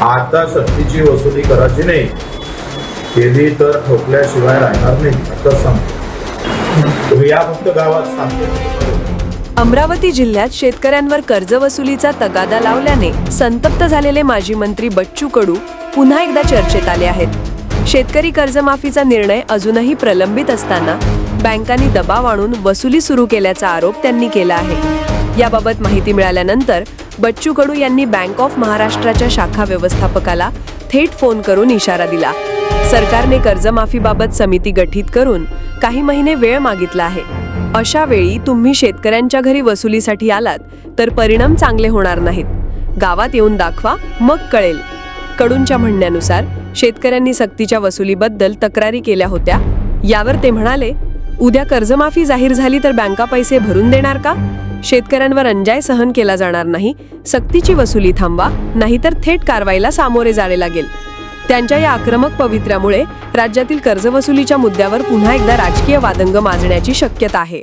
आता सक्तीची वसुली करायची नाही. केली तर ठोकल्याशिवाय राहणार नाही. आता सांगतो तुम्ही या फक्त गावात सांगतो अमरावती जिल्ह्यात शेतकऱ्यांवर कर्जवसुलीचा तगादा लावल्याने संतप्त झालेले माजी मंत्री बच्चू कडू पुन्हा एकदा चर्चेत आले आहेत. शेतकरी कर्जमाफीचा निर्णय अजूनही प्रलंबित असताना बँकांनी दबाव आणून वसुली सुरू केल्याचा आरोप त्यांनी केला आहे. याबाबत माहिती मिळाल्यानंतर बच्चू कडू यांनी बँक ऑफ महाराष्ट्राच्या शाखा व्यवस्थापकाला थेट फोन करून इशारा दिला. सरकारने कर्जमाफीबाबत समिती गठीत करून काही महिने वेळ मागितला आहे. अशा वेळी तुम्ही शेतकऱ्यांच्या घरी वसुलीसाठी आलात तर परिणाम चांगले होणार नाहीत. गावात येऊन दाखवा मग कळेल. कडूंच्या म्हणण्यानुसार शेतकऱ्यांनी सक्तीच्या वसुलीबद्दल तक्रारी केल्या होत्या. यावर ते म्हणाले उद्या कर्जमाफी जाहीर झाली तर बँका पैसे भरून देणार का? शेतकऱ्यांवर अंजाय सहन केला जाणार नाही. सक्तीची वसुली थांबवा नाहीतर थेट कारवाईला सामोरे जावे लागेल. त्यांच्या या आक्रमक पवित्र्यामुळे राज्यातील कर्जवसुलीच्या मुद्द्यावर पुन्हा एकदा राजकीय वादंग माजण्याची शक्यता आहे.